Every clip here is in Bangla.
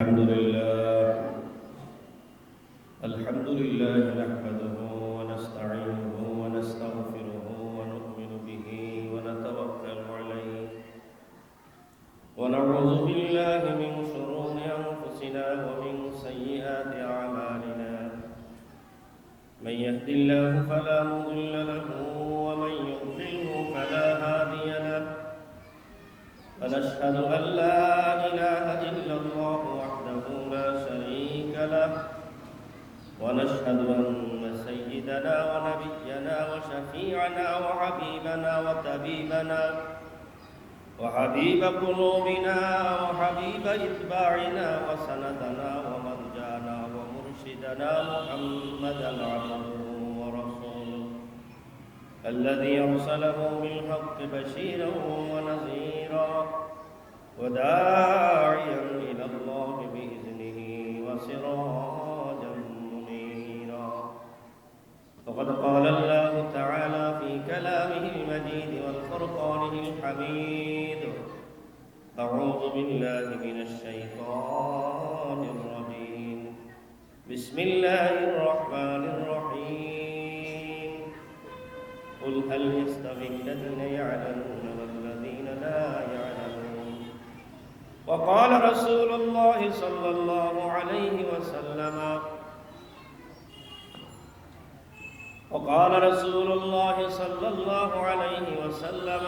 الحمد لله. الحمد لله نحمده وحبيبنا وطبيبنا وحبيب قلوبنا وحبيب إتباعنا وسندنا ومرجانا ومرشدنا محمدا عبده ورسوله الذي أرسله بالحق بشيرا ونذيرا وداعيا إلى الله بإذنه وسراجا فقد قال الله تعالى في كلامه المجيد والفرقانه الحميد. أعوذ بالله من الشيطان الرجيم. بسم الله الرحمن الرحيم. قل هل يستوي الذين يعلمون والذين لا يعلمون؟ وقال رسول الله صلى الله عليه وسلم وقال رسول الله صلى الله عليه وسلم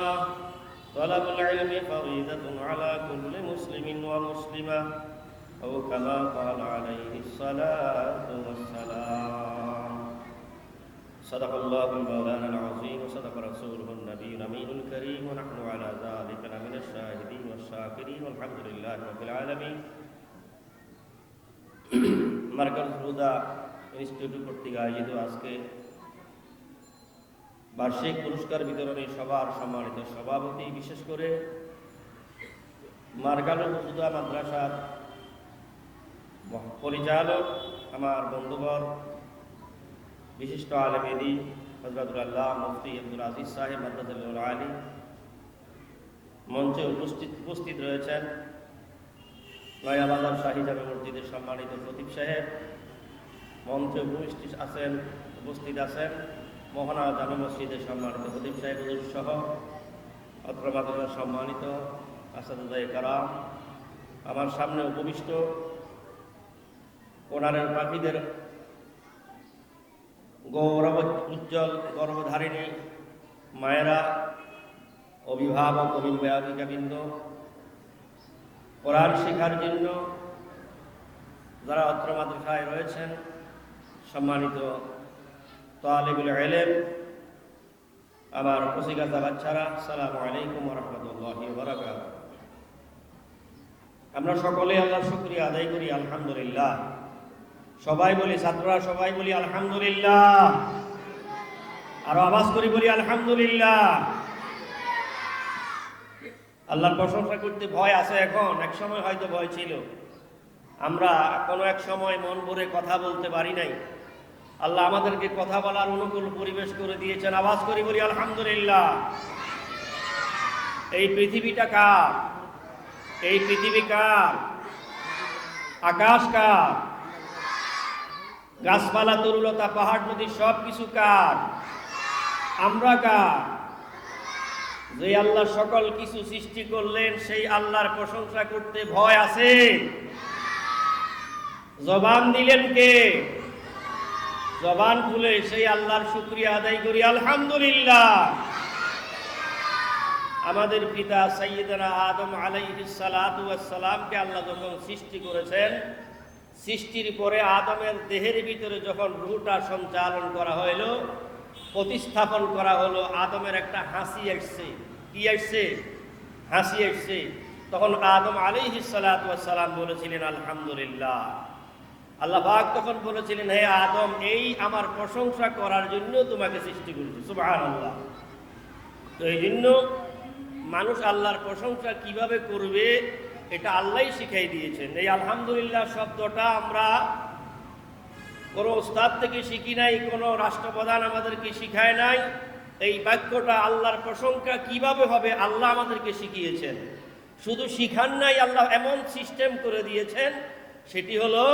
طلب العلم فريضة على كل مسلم ومسلمة أو كما قال عليه الصلاة والسلام صدق الله مولانا العظيم وصدق رسوله النبي الأمين الكريم ونحن على ذلك لمن الشاهدين والشاكرين والحمد لله رب العالمين মার্কাজ হুদা ইনস্টিটিউট কর্তৃক আয়োজিত আজকে বার্ষিক পুরস্কার বিতরণী সভার সম্মানিত সভাপতি, বিশেষ করে মার্গাল হুদা মাদ্রাসার পরিচালক, আমার বন্ধুবর বিশিষ্ট আলমেদি হজরতুল্লাহ মুফতি আব্দুল আজিজ সাহেব মাদ্রাসুল আলী মঞ্চে উপস্থিত উপস্থিত রয়েছেন। নয়াবাজার শাহী জামে মসজিদের সম্মানিত প্রদীপ সাহেব মঞ্চে উপস্থিত আছেন উপস্থিত আছেন। মোহনা জামে মসজিদের সম্মানিত প্রদীপ সাহেব সহ অত্র মাদ্রাসার সম্মানিত আসাদুদ্দাহ কারাম, আমার সামনে উপবিষ্ট কোনারের পাখিদের গৌরব উজ্জ্বল গর্ভধারিণী মায়েরা, অভিভাবক অভিভাবিকাবৃন্দ, কোরআন শেখার জন্য যারা অত্র মাদ্রাসায় রয়েছেন, সম্মানিত তালেবুল এলেম আমার বাচ্চারা আলাইকুম রহমতুল্লাহ আমরা সকলে আল্লাহ শুক্রিয়া আদায় করি, আলহামদুলিল্লাহ। সবাই বলি, ছাত্ররা সবাই বলি, আলহামদুলিল্লাহ। আরও আওয়াজ করি বলি, আলহামদুলিল্লাহ। আল্লাহর প্রশংসা করতে ভয় আছে এখন, এক সময় হয়তো ভয় ছিল। আমরা কোনো এক সময় মন ভরে কথা বলতে পারি নাই। আল্লাহ আমাদেরকে কথা বলার অনুকূল পরিবেশ করে দিয়েছেন। আওয়াজ করি বলি, আলহামদুলিল্লাহ। এই পৃথিবীটা কার? এই পৃথিবী কার? আকাশ কার? গাছপালা, তরুলতা, পাহাড়, নদী সব কিছু কার? আমরা কার? যে আল্লাহ সকল কিছু সৃষ্টি করলেন, সেই আল্লাহর প্রশংসা করতে ভয় আছে। জবান দিলেন কে? জবান খুলে সেই আল্লাহর শুক্রিয়া আদায় করি, আলহামদুলিল্লাহ। আমাদের পিতা সৈয়দনা আদম আলাইসালামকে আল্লাহ যখন সৃষ্টি করেছেন, সৃষ্টির পরে আদমের দেহের ভিতরে যখন রুটা সঞ্চালন করা হইল, প্রতিস্থাপন করা হলো আদমের একটা হাসি আসছে। কি আসছে? হাসি আসছে। তখন আদম আলী সালাম বলেছিলেন, আলহামদুলিল্লাহ। আল্লাহ পাক তখন বলেছিলেন, হে আদম, এই আমার প্রশংসা করার জন্য তোমাকে সৃষ্টি করেছি। সুবাহ আল্লাহ তো এই জন্য মানুষ আল্লাহর প্রশংসা কীভাবে করবে, এটা আল্লাহ শিখাই দিয়েছেন। এই আলহামদুলিল্লাহ শব্দটা আমরা কোনো ওস্তাদ থেকে শিখি নাই, কোনো রাষ্ট্রপ্রধান আমাদেরকে শিখায় নাই। এই বাক্যটা আল্লাহর প্রশংসা কীভাবে হবে, আল্লাহ আমাদেরকে শিখিয়েছেন। শুধু শিখান নাই, আল্লাহ এমন সিস্টেম করে দিয়েছেন, সেটি হলো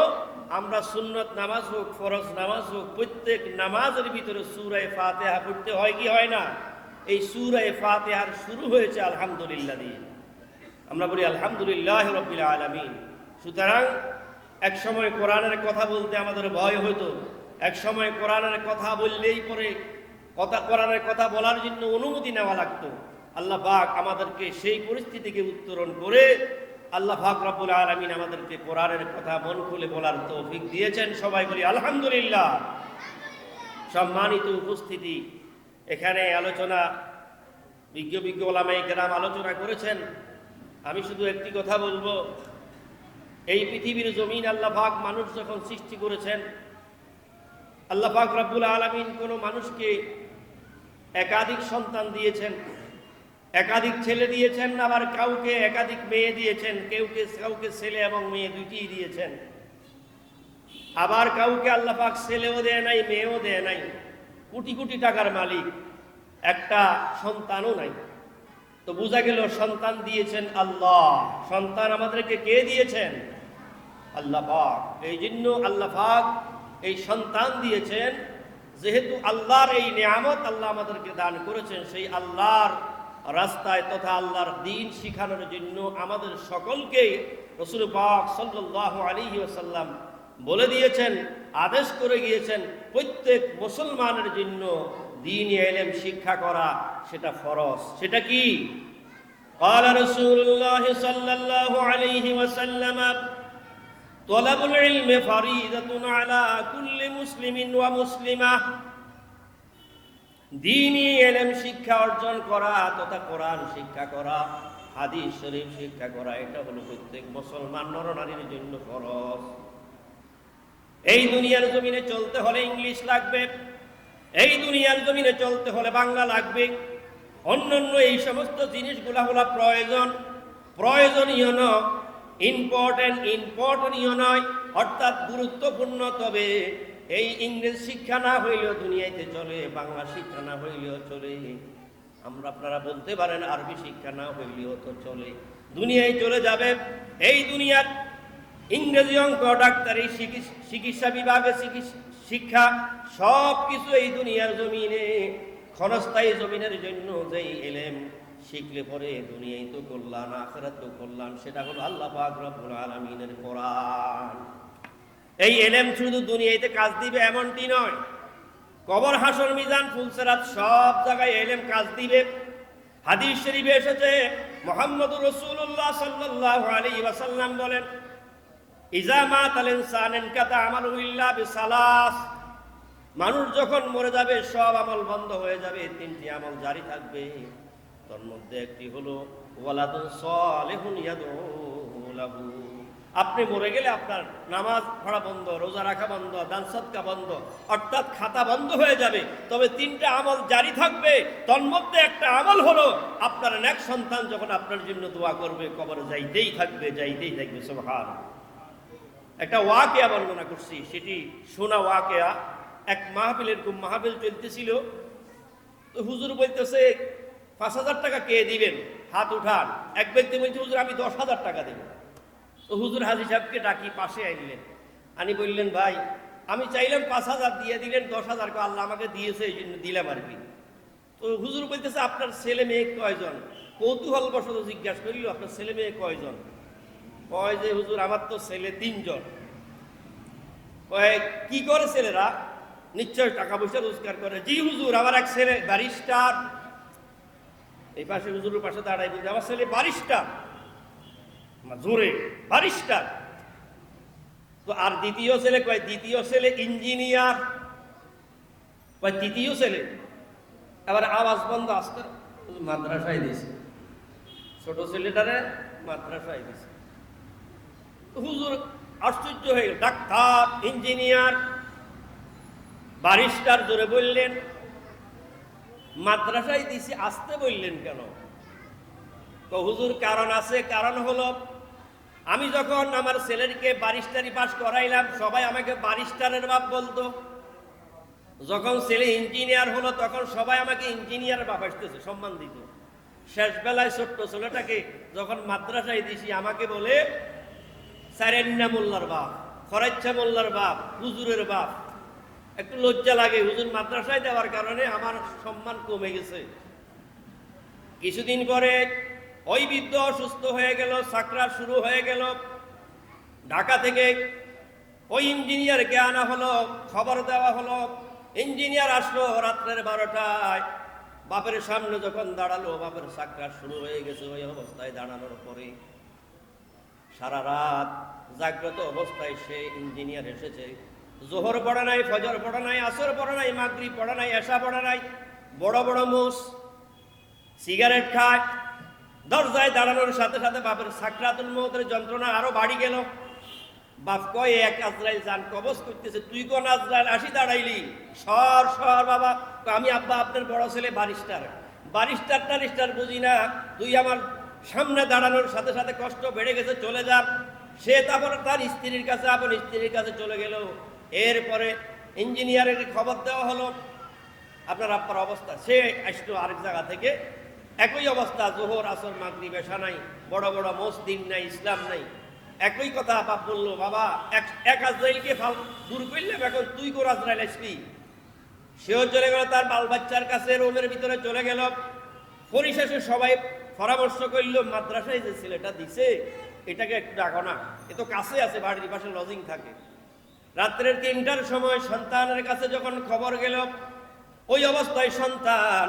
আমরা সুন্নত নামাজ হোক, ফরজ নামাজ হোক, প্রত্যেক নামাজের ভিতরে সুরায় ফাতেহা পড়তে হয় কি হয় না? এই সুরায় ফাতেহার শুরু হয়েছে আলহামদুলিল্লাহ দিয়ে। আমরা বলি আলহামদুলিল্লাহ রবিল আলমিন। সুতরাং এক সময় কোরআনের কথা বলতে আমাদের ভয় হতো। এক সময় কোরআনের কথা বললেই পরে কথা, কোরআনের কথা বলার জন্য অনুমতি নেওয়া লাগতো। আল্লাহ পাক আমাদেরকে সেই পরিস্থিতিকে উত্তরণ করে আল্লাহ পাক রব্বুল আলমিন আমাদেরকে কোরআনের কথা মন খুলে বলার তৌফিক দিয়েছেন। সবাই বলি আলহামদুলিল্লাহ। সম্মানিত উপস্থিতি। এখানে আলোচনা, বিজ্ঞ বিজ্ঞ ওলামাই গ্রাম আলোচনা করেছেন। আমি শুধু একটি কথা বলব। এই পৃথিবীর জমিন আল্লাহ পাক মানুষ যখন সৃষ্টি করেছেন, আল্লাহ পাক রব্বুল আলমিন কোনো মানুষকে একাধিক সন্তান দিয়েছেন। একাধিক ছেলে দিয়েছেন, আবার কাউকে একাধিক মেয়ে দিয়েছেন, কেউকে, কাউকে ছেলে এবং মেয়ে দুইটিই দিয়েছেন। আবার কাউকে আল্লাহ পাক ছেলেও দেয় নাই, মেয়েও দেয় নাই। কোটি কোটি টাকার মালিক, একটা সন্তানও নাই। তো বোঝা গেল সন্তান দিয়েছেন আল্লাহ। সন্তান আমাদেরকে কে দিয়েছেন? আল্লাহ পাক। এই জন্য আল্লাহ পাক এই সন্তান দিয়েছেন। যেহেতু আল্লাহর এই নিয়ামত আল্লাহ আমাদেরকে দান করেছেন, সেই আল্লাহর রাস্তায় তথা আল্লাহর দিন শিখানোর জন্য আমাদের সকলকে রসুল পাক সাল্লাহ আলী ওসাল্লাম বলে দিয়েছেন আদেশ করে গিয়েছেন প্রত্যেক মুসলমানের জন্য দিন এলেম শিক্ষা করা সেটা ফরজ সেটা কি قال رسول الله صلى الله عليه وسلم طلب العلم فريضة على كل مسلم ومسلمة দিনই এলেম শিক্ষা অর্জন করা তথা কোরআন শিক্ষা করা, হাদিস শরীফ শিক্ষা করা, এটা হলো প্রত্যেক মুসলমান নরনারীর জন্য ফরজ। এই দুনিয়ার জমিনে চলতে হলে ইংলিশ লাগবে, এই দুনিয়ার জমিনে চলতে হলে বাংলা লাগবে। অন্যান্য এই সমস্ত জিনিসগুলা হলো প্রয়োজন। প্রয়োজনীয় নয় ইম্পর্টেন্ট ইম্পর্টনীয় নয়, অর্থাৎ গুরুত্বপূর্ণ। তবে এই ইংরেজ শিক্ষা না হইলেও দুনিয়াতে চলে, বাংলা শিক্ষা না হইলেও চলে। আমরা আপনারা বলতে পারেন, আরবি শিক্ষা না হইলেও তো চলে। দুনিয়ায় চলে যাবে, এই দুনিয়ার ইংরেজি অঙ্ক, ডাক্তারি চিকিৎসা বিভাগে শিক্ষা সব কিছু এই দুনিয়ার জমিনে। ক্ষণস্থায়ী জমিনের জন্য যেই এলেম, শিখলে পরে দুনিয়ায় তো কল্যাণ, আখেরাত তো কল্যাণ, সেটা হলো আল্লাহ রব্বুল আলামিনের কোরআন। এই এলেম শুধু দুনিয়াতে কাজ দিবে এমনটি নয়। কবর, হাসর, মিজান, ফুলসেরাত সব জায়গায় এলেম কাজ দিবে। হাদিস শরীফে এসেছে, মোহাম্মদুর রসুল্লাহ সাল্লাহ আলী ওয়াসাল্লাম বলেন, ইজা মা তালেন সানেন কাতা আমার উল্লাহ বিসালাস। মানুষ যখন মরে যাবে, সব আমল বন্ধ হয়ে যাবে, তিনটি আমল জারি থাকবে। তার মধ্যে একটি হলো, ওয়ালাদুন সালেহুন ইয়াদুলাহু আপনি মরে গেলে আপনার নামাজ পড়া বন্ধ, রোজা রাখা বন্ধ, দান সৎকা বন্ধ, অর্থাৎ খাতা বন্ধ হয়ে যাবে। তবে তিনটা আমল জারি থাকবে। তন্মধ্যে একটা আমল হলো আপনার এক সন্তান যখন আপনার জন্য দোয়া করবে, কবরে যাইতেই থাকবে যাইতেই থাকবে সোহান একটা ওয়াকেয়া বর্ণনা করছি, সেটি সোনা ওয়াকেয়া। এক মাহফিল এরকম মাহফিল চলতেছিল। তো হুজুর বলতেছে, পাঁচ হাজার টাকা কে দিবেন? হাত উঠান। এক ব্যক্তি বলছে, হুজুর, আমি দশ হাজার টাকা দেব। তো হুজুর হাজি সাহেবকে ডাকি, পাশে আইলেন। আনি বললেন, ভাই, আমি চাইলাম পাঁচ হাজার দিয়ে দিলেন, দশ হাজার আল্লাহ আমাকে দিয়েছে, এই জন্য দিলাম আর কি। তো হুজুর বলতেছে, আপনার ছেলে মেয়ে কয়জন? কৌতূহল বশত জিজ্ঞাসা করিল, আপনার ছেলে মেয়ে কয়জন? কয় যে, হুজুর, আমার তো ছেলে তিনজন। কি করে ছেলেরা? নিশ্চয় টাকা পয়সা রোজগার করে। জি হুজুর, আমার এক ছেলে ব্যারিস্টার এই পাশে হুজুরের পাশে দাঁড়াই বলছে, আমার ছেলে বারিস্টার। জোরে, বারিস্টার। তো আর দ্বিতীয় ছেলে কয়, দ্বিতীয় ছেলে ইঞ্জিনিয়ার। কয়, তৃতীয় ছেলে। আবার আওয়াজ বন্ধ, আসতে। মাদ্রাসায় দিয়েছে ছোট ছেলেটারে মাদ্রাসায় দিয়েছে হুজুর আশ্চর্য হয়ে গেল, ডাক্তার, ইঞ্জিনিয়ার, বারিস্টার জোরে বললেন, মাদ্রাসায় দিছি, আসতে বললেন কেন? তো হুজুর কারণ আছে, কারণ হলো আমি যখন আমার ছেলেরকে বারিস্টারি পাস করাইলাম, সবাই আমাকে বারিস্টারের বাপ বলতো। যখন ছেলে ইঞ্জিনিয়ার হলো, তখন সবাই আমাকে ইঞ্জিনিয়ার বাপ আসতেছে, সম্মান দিত। শেষ বেলায় ছোট্ট ছেলেটাকে যখন মাদ্রাসায় দিছি, আমাকে বলে, সারেন্না মোল্লার বাপ খরাচ্ছা মোল্লার বাপ, হুজুরের বাপ। একটু লজ্জা লাগে, হুজুর মাদ্রাসায় দেওয়ার কারণে আমার সম্মান কমে গেছে। কিছুদিন পরে ওই বৃদ্ধ অসুস্থ হয়ে গেল, সাকরা শুরু হয়ে গেল। ঢাকা থেকে ওই ইঞ্জিনিয়ারকে আনা হলো, খবর দেওয়া হলো। ইঞ্জিনিয়ার আসলো রাত্রের বারোটায়। বাপের সামনে যখন দাঁড়াল, বাপের সাকরা শুরু হয়ে গেছে ওই অবস্থায় দাঁড়ানোর পরে। সারা রাত জাগ্রত অবস্থায় সে ইঞ্জিনিয়ার এসেছে। জোহর পড়ে নাই, ফজর পড়ে নাই, আসর পড়ে নাই মাগরি পড়ে নাই এসা পড়ে নাই, বড় বড় মুস সিগারেট খায়। দরজায় দাঁড়ানোর সাথে সাথে বাপের সাকরাতুল মৌতের যন্ত্রণা আরও বাড়ি গেল। বাপ কয় এক আজরাইল যান কবজ করতেছে। তুই কোন আজরাইল? আসি দাঁড়াইলি। সর সর, বাবা। আমি আব্বা, আপনার বড় ছেলে বারিস্টার। বারিস্টার টারিস্টার বুঝি না। তুই আমার সামনে দাঁড়ানোর সাথে সাথে কষ্ট বেড়ে গেছে, চলে যা। সে তারপরে তার স্ত্রীর কাছে, আপন স্ত্রীর কাছে চলে গেল। এরপরে ইঞ্জিনিয়ারের খবর দেওয়া হলো। আপনার আব্বার অবস্থা। সে আসলো আরেক জায়গা থেকে। একই অবস্থা, জোহর, আসর মাগরি বেশা নাই, বড় বড় মসজিদ নাই, ইসলাম নাই। একই কথা বাপ বলল, বাবা, এক এক আজরাইলকে দূর করলাম এখন তুই কোন আজরাইল আসলি সেও চলে গেল তার বাল বাচ্চার কাছে, রোমের ভিতরে চলে গেল। পরিশেষে সবাই পরামর্শ করল, মাদ্রাসায় যে ছেলেটা দিছে, এটাকে একটু ডাকো না। এ তো কাছে আছে, বাড়ির পাশে লজিং থাকে। রাত্রের তিনটার সময় সন্তানের কাছে যখন খবর গেল, ওই অবস্থায় সন্তান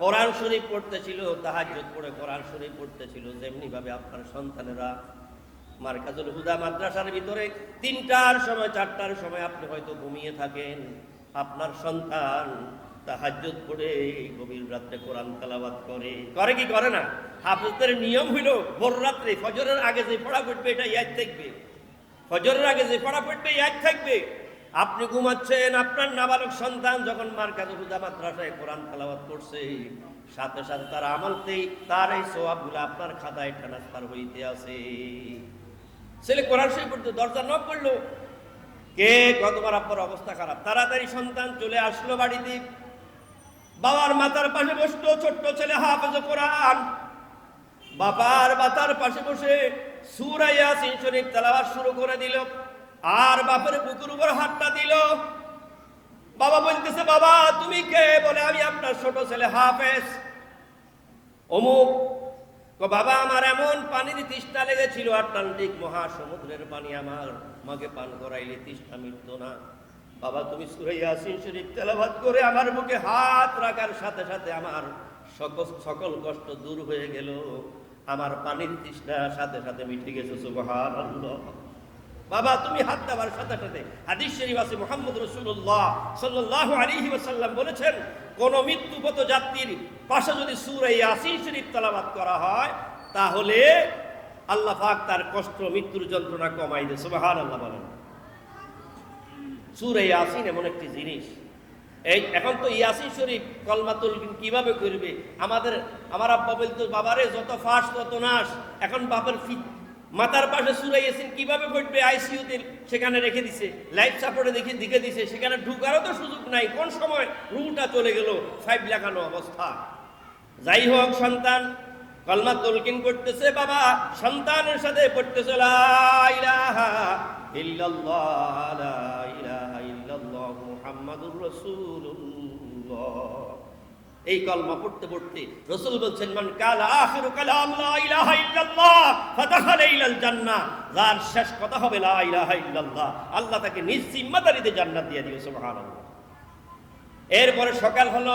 কোরআন শরীফ পড়তেছিল, তাহাজ্জুদ পড়ে কোরআন শরীফ পড়তেছিল যেমনি ভাবে আপনার সন্তানেরা মার্কাজুল হুদা মাদ্রাসার ভিতরে তিনটার সময়, চারটার সময় আপনি হয়তো ঘুমিয়ে থাকেন। আপনার সন্তান তাহাজ্জুদ পড়ে গভীর রাত্রে কোরআন তালাবাত করে। করে কি করে না? হাফেজদের নিয়ম হইল, ভোর রাত্রে ফজরের আগে যে পড়া পড়বে এটা ইয়াদ থাকবে। ফজরের আগে যে পড়া পড়বে ইয়াদ থাকবে। আপনি ঘুমাচ্ছেন, আপনার নাবালক সন্তান যখন মার্কাজুল হুদা মাদ্রাসায় কোরআন তালাবাত করছে, সাথে সাথে তার আমলতেই তার এই সোয়াবগুলো আপনার খাতায় ট্রান্সফার হইতে আছে। ছেলে কোরআন শরীফ পড়তে দরজা নক করল। কে গতবার আপনার অবস্থা খারাপ? তাড়াতাড়ি সন্তান চলে আসলো বাড়িতে। বাবার মাতার পাশে বসল ছোট্ট ছেলে হাফেজ কোরআন। বাবার মাথার পাশে বসে সুরাইয়া সিন শরীফ শুরু করে দিল। আর বাপের বুকুর উপর হাতটা দিল। বাবা বলতেছে, বাবা, তুমি কে? বলে, আমি আপনার ছোট ছেলে হাফেজ। অমুক বাবা, আমার এমন পানির তৃষ্ণা লেগেছিল, আটলান্টিক মহাসমুদ্রের পানি আমার মাকে পান করাইলে তৃষ্ণা মিটত না। বাবা, তুমি সুরাইয়া সিন শরীফ তেলাভাত করে আমার বুকে হাত রাখার সাথে সাথে আমার সকল সকল কষ্ট দূর হয়ে গেল। আমার পানির তৃষ্ণা সাথে সাথে মিটে গেছে, সুবহানাল্লাহ। বাবা, তুমি হাত দেওয়ার সাথে সাথে। হাদিস শরীফ আছে, মোহাম্মদ রসুল্লাহ সাল্লাল্লাহু আলাইহি ওয়াসাল্লাম বলেছেন, কোন মৃত্যুগত যাত্রীর পাশে যদি সূরা ইয়াসিন শরীফ তেলাওয়াত করা হয়, তাহলে আল্লাহ পাক তার কষ্ট, মৃত্যুর যন্ত্রণা কমাই দেয়। সুবহানাল্লাহ বলেন। সূরা ইয়াসিন এমন একটি জিনিস। এই এখন তো ইয়াসিন শরীফ কলমাতুল কীভাবে করবে? আমাদের, আমার আব্বা বলতো, বাবারে, যত ফাঁস, তত নাশ। এখন বাপের ফি- মাথার পাশে সুরাই ইয়াসিন কীভাবে ঘটবে? আইসিইউতে সেখানে রেখে দিছে। লাইফ সাপোর্টে দেখে দিকে দিছে। সেখানে ঢুকারও তো সুযোগ নাই। কোন সময় রুটা চলে গেল? ফাইভ লাগানো অবস্থা। যাই হোক, সন্তান, কলমা তলকিন করতেছে বাবা। সন্তানের সাথে পড়তেছে মুহাম্মাদুর রাসূলুল্লাহ। এই কলমা পড়তে পড়তে রসুল বলছেন, মান কালা আখিরু কালাম লা ইলাহা ইল্লাল্লাহ, ফাদাখালা ইলাল জান্নাহ। যার শেষ কথা হবে লা ইলাহা ইল্লাল্লাহ। আল্লাহ তাকে নিজ জিম্মাদারিতে জান্নাত দিয়ে দিবে, সুবহানাল্লাহ। এরপরে সকাল হলো,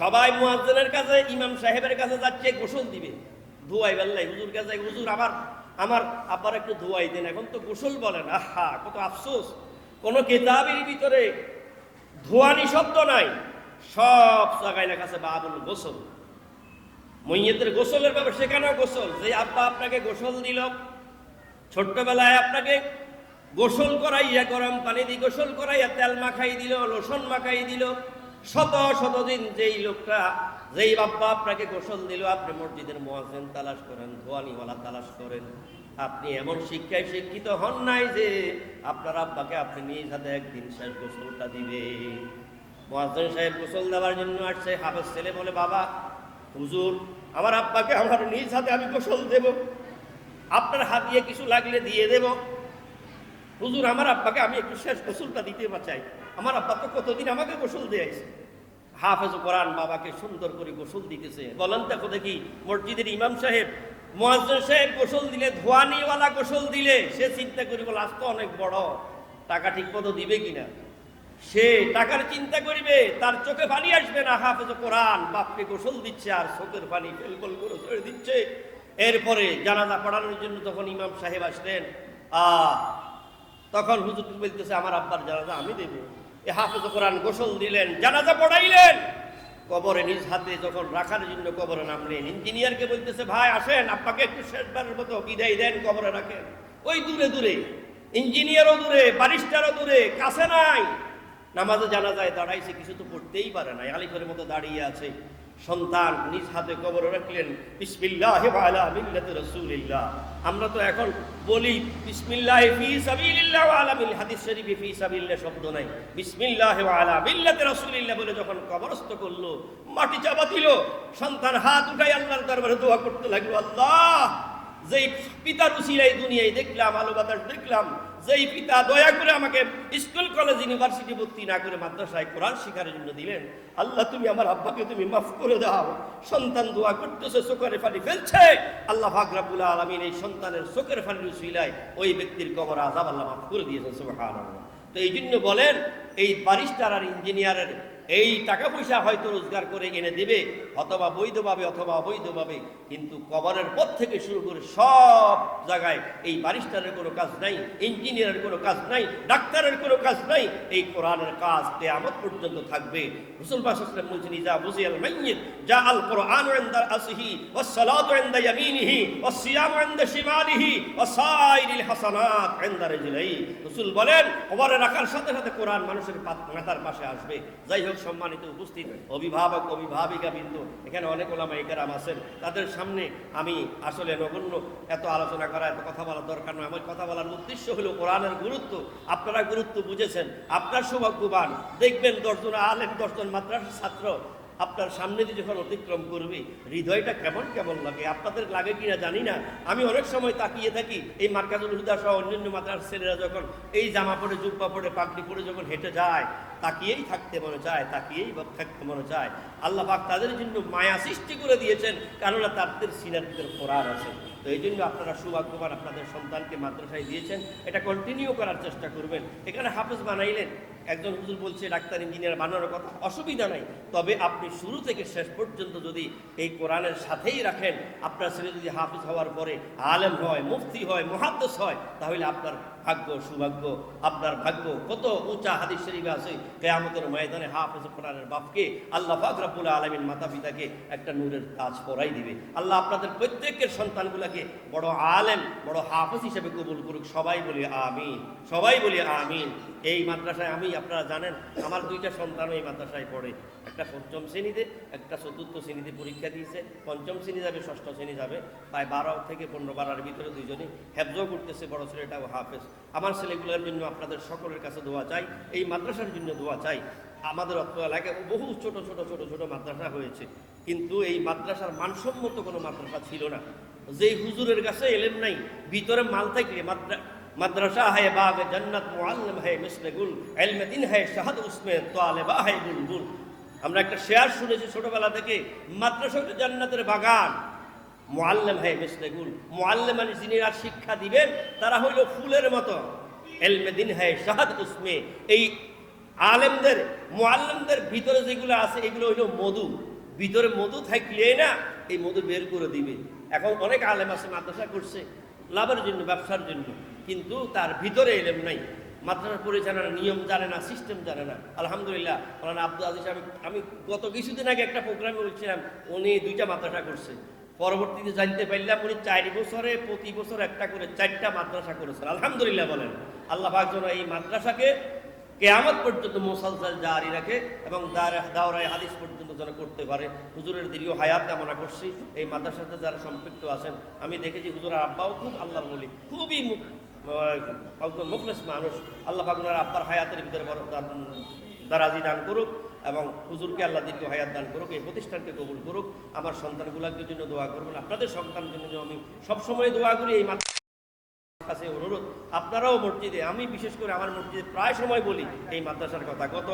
সবাই মুয়াজ্জিনের কাছে, ইমাম সাহেবের কাছে যাচ্ছে, গোসল দিবে। ধোয়াই বেল্লাই হুজুর কাছে, হুজুর, আমার আমার আব্বার একটু ধোয়াই দেন, এখন তো গোসল বলেন। আহা, কত আফসোস। কোন কিতাবের ভিতরে ধোয়ানি শব্দ নাই। সব জায়গায় লেখা আছে বাবুল গোসল। মৈয়তের গোসলের ব্যাপারে, সেখানেও গোসল। যে আব্বা আপনাকে গোসল দিল, ছোট্টবেলায় আপনাকে গোসল করাইয়া, গরম পানি দিয়ে গোসল করাইয়া, তেল মাখাই দিল, লোশন মাখাই দিল। শত শত দিন যেই লোকটা, যেই বাপ্পা আপনাকে গোসল দিল, আপনি মসজিদের মোয়াজেন তালাশ করেন, ধোয়ানিওয়ালা তালাশ করেন। আপনি এমন শিক্ষায় শিক্ষিত হন নাই যে আপনার আব্বাকে আপনি নিজ হাতে একদিন শেষ গোসলটা দিবে মোয়াজ্জেন সাহেব গোসল দেওয়ার জন্য আসছে, হাফেজ ছেলে বলে, বাবা, হুজুর, আমার আব্বাকে আমার নিজ হাতে আমি গোসল দেব। আপনার হাত দিয়ে কিছু লাগলে দিয়ে দেব। হুজুর, আমার আব্বাকে আমি একটু শেষ গোসলটা দিতে চাই। আমার আব্বা তো কতদিন আমাকে গোসল দিয়েছে হাফেজ কোরআন বাবাকে সুন্দর করে গোসল দিতেছে। বলেন দেখো দেখি, মসজিদের ইমাম সাহেব মহাজন সাহেব গোসল দিলে, ধোয়ানিওয়ালা গোসল দিলে, সে চিন্তা করি বলে, আজ তো অনেক বড়, টাকা ঠিক মতো দিবে কিনা? সে টাকার চিন্তা করিবে, তার চোখে পানি আসবে না। হাফেজ কোরআন বাপকে গোসল দিচ্ছে আর চোখের পানি ফেলফল করে ছেড়ে দিচ্ছে। এরপরে জানাজা পড়ানোর জন্য তখন ইমাম সাহেব আসলেন। আহ তখন হুজুর বলতেছে, আমার আব্বার জানাজা আমি দেব। এ হাফেজ কোরআন গোসল দিলেন, জানাজা পড়াইলেন। কবরে নিজ হাতে যখন রাখার জন্য কবরে নামলেন, ইঞ্জিনিয়ারকে বলতেছে, ভাই, আসেন আপনাকে একটু শেষবারের মতো বিদায় দেন কবরে রাখেন। ওই দূরে দূরে, ইঞ্জিনিয়ারও দূরে, বারিস্টারও দূরে, কাছে নাই। নামাজে জানা যায় দাঁড়াইছে, কিছু তো পড়তেই পারে না আলিফের মতো দাঁড়িয়ে আছে। সন্তান নিজ হাতে কবর রাখলেন, বিসমিল্লাহ আমরা তো এখন বলি আলা শব্দ নাই। বিসমিল্লাহ বলে যখন কবরস্থ করল, মাটি চাপা দিল, সন্তান হাত উঠাই আল্লাহর দরবারে দোয়া করতে লাগল, আল্লাহ, যেই পিতার উসিলাই দুনিয়ায় দেখলাম, আলো বাতাস দেখলাম যেই পিতা দয়া করে আমাকে স্কুল, কলেজ, ইউনিভার্সিটি ভর্তি না করে মাদ্রাসায় কোরআন শিখার জন্য দিলেন, আল্লাহ তুমি আমার আব্বাকে তুমি মাফ করে দাও। সন্তান দোয়া করতেছে, চোখের ফানি ফেলছে। আল্লাহ ফাকরাবুল আলমিন এই সন্তানের চোখের ফানি শুইলায় ওই ব্যক্তির কবর আজাব আল্লাহ মাফ করে দিয়েছে তো এই জন্য বলেন, এই বারিস্টার আর ইঞ্জিনিয়ারের এই টাকা পয়সা হয়তো রোজগার করে এনে দেবে, অথবা বৈধভাবে অথবা অবৈধভাবে, কিন্তু কবরের পথ থেকে শুরু করে সব জায়গায় এই বারিস্টারের কোনো কাজ নাই, ইঞ্জিনিয়ারের কোনো কাজ নাই, ডাক্তারের কোনো কাজ নাই, এই কোরআনের কাজ কেয়ামত পর্যন্ত থাকবে। রসুল বাসাল্লাম বলছেন, ইজা বুঝিয়াল মাইয়িত যা আল কোরআন ইনদা আসহি ওয়াস সালাতু ইনদা ইয়ামিনিহি, ওয়াস সিয়ামু ইনদা শিমালিহি, ওয়াস সাইরিল হাসানাত ইনদা রিজলাই রসুল বলেন, কবরে রাখার সাথে সাথে কোরআন মানুষের মাথার পাশে আসবে। যাই হোক সম্মানিত উপস্থিত অভিভাবক, অভিভাবিকা বিন্দু, এখানে অনেক ওলামা ইকারাম আছেন। তাদের সামনে আমি আসলে নগণ্য, এত আলোচনা করা, এত কথা বলার দরকার নয়। আমার কথা বলার উদ্দেশ্য হলো কোরআনের গুরুত্ব। আপনারা গুরুত্ব বুঝেছেন। আপনার সৌভাগ্যবান। দেখবেন দশজন আলেম, দশজন মাদ্রাসার ছাত্র আপনার সামনে দিয়ে যখন অতিক্রম করবে, হৃদয়টা কেমন কেমন লাগে? আপনাদের লাগে কিনা জানি না। আমি অনেক সময় তাকিয়ে থাকি, এই মার্কাজুল হুদা সহ অন্যান্য মাদ্রাসার ছেলেরা যখন এই জামা পরে, জুব্বা পরে, পাগড়ি পরে যখন হেঁটে যায় তাকিয়েই থাকতে মনে চায়, তাকিয়েই থাকতে মনে চায়। আল্লাহ পাক তাদের জন্য মায়া সৃষ্টি করে দিয়েছেন, কেননা তাদের সিনার ভিতরে কোরআন আছে। তো এই জন্য আপনারা সৌভাগ্যবান আপনাদের সন্তানকে মাদ্রাসায় দিয়েছেন। এটা কন্টিনিউ করার চেষ্টা করবেন। এখানে হাফেজ বানাইলেন। একজন হুজুর বলছে, ডাক্তার ইঞ্জিনিয়ার বানানোর কথা অসুবিধা নাই। তবে আপনি শুরু থেকে শেষ পর্যন্ত যদি এই কোরআনের সাথেই রাখেন, আপনার ছেলে যদি হাফিজ হওয়ার পরে আলেম হয়, মুফতি হয় মহাদ্দেশ হয়, তাহলে আপনার ভাগ্য, সৌভাগ্য, আপনার ভাগ্য, কত উঁচা হাদিস শরীফে আছে। কেয়ামতের ময়দানে হাফেজ কোরআনের বাপকে আল্লাহ পাক রাব্বুল আলামিন মাতা পিতাকে একটা নূরের তাজ পরাই দিবে। আল্লাহ আপনাদের প্রত্যেকের সন্তানগুলোকে বড় আলেম, বড় হাফেজ হিসেবে কবুল করুক। সবাই বলি আমিন, সবাই বলি আমিন। এই মাদ্রাসায় আমি, আপনারা জানেন, আমার দুইটা সন্তানও এই মাদ্রাসায় পড়ে। একটা পঞ্চম শ্রেণীতে, একটা চতুর্থ শ্রেণীতে পরীক্ষা দিয়েছে, পঞ্চম শ্রেণি যাবে, ষষ্ঠ শ্রেণি যাবে প্রায় বারো থেকে পনেরো বারার ভিতরে দুইজনই হেফজও করতেছে বড় ছেলেটাও হাফেজ। আমার ছেলেগুলোর জন্য আপনাদের সকলের কাছে দোয়া চাই, এই মাদ্রাসার জন্য দোয়া চাই। আমাদের অত এলাকায় বহু ছোট ছোট ছোট ছোট মাদ্রাসা হয়েছে, কিন্তু এই মাদ্রাসার মানসম্মত কোনো মাদ্রাসা ছিল না। যেই হুজুরের কাছে এলেন নাই, ভিতরে মাল থাকলে মাদ্রা مدرسہ ہے باغ جنت معلم ہے مسل گل علم دن ہے شہد اس میں طالبہ ہے بلبل আমরা একটা শেয়ার শুনেছি ছোটবেলা থেকে, মাদ্রাসা জান্নাতের বাগান। মোয়াল্লেম হয় মিসলেগুল মোয়াল্লেম মানে যিনি আর শিক্ষা দিবেন, তারা হইল ফুলের মতো। এলমে দিন হয় শাহাদ উসমে। এই আলেমদের মোয়াল্লেমদের ভিতরে যেগুলো আছে, এগুলো হইল মধু। ভিতরে মধু থাকলে না, এই মধু বের করে দিবে। এখন অনেক আলেম আছে মাদ্রাসা করছে, লাভের জন্য, ব্যবসার জন্য। কিন্তু তার ভিতরে এলেম নাই। মাদ্রাসা পরিচালনার নিয়ম জানে না সিস্টেম জানে না। আলহামদুলিল্লাহ, মৌলানা আব্দুল আজিজ আমি আমি গত কিছুদিন আগে একটা প্রোগ্রামে বলছিলাম, উনি দুইটা মাদ্রাসা করছে। পরবর্তীতে জানতে পারলাম উনি চার বছরে প্রতি বছর একটা করে চারটা মাদ্রাসা করেছেন। আলহামদুলিল্লাহ বলেন। আল্লাহ যেন এই মাদ্রাসাকে কেয়ামত পর্যন্ত মোসালসাল জারি রাখে এবং দাওরায় হাদিস পর্যন্ত যেন করতে পারে। হুজুরের দীর্ঘ হায়াত কামনা করছি। এই মাদ্রাসাতে যারা সম্পৃক্ত আছেন, আমি দেখেছি হুজুরের আব্বাও খুব আল্লাহ বলি, খুবই একদম মুখলেস মানুষ, আল্লাহ ওনার আব্বার হায়াতের ভিতরে দারাজি দান করুক এবং হুজুরকে আল্লাহ দীর্ঘ হায়াত দান করুক, এই প্রতিষ্ঠানকে কবুল করুক। আমার সন্তানগুলোর জন্য দোয়া করবেন, আপনাদের সন্তানের জন্য আমি সবসময় দোয়া করি, এই মাত্র কাছে অনুরোধ, আপনারাও মসজিদে, আমি বিশেষ করে আমার মসজিদে প্রায় সময় বলি এই মাদ্রাসার কথা। গত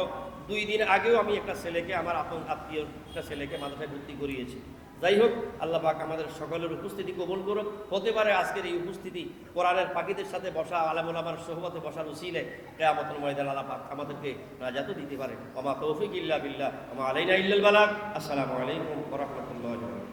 দুই দিন আগেও আমি একটা ছেলেকে, আমার আপন আত্মীয় একটা ছেলেকে মাদ্রাসায় ভর্তি করিয়েছি। যাই হোক, আল্লাহ পাক আমাদের সকলের উপস্থিতি কবল করুক। হতে পারে আজকের এই উপস্থিতি কোরআনের পাখিদের সাথে বসা, আলামুল আমার সহবতে বসার উচিলে কেয়ামতন ময়দান আল্লাহ পাক আমাদেরকে নাজাতও দিতে পারে আমা তৌফিক ইল্লা বিল্লাহ আমা আলাইনা ইল্লাল বালাগ। আসসালামু আলাইকুম রাহমাতুল্লাহি।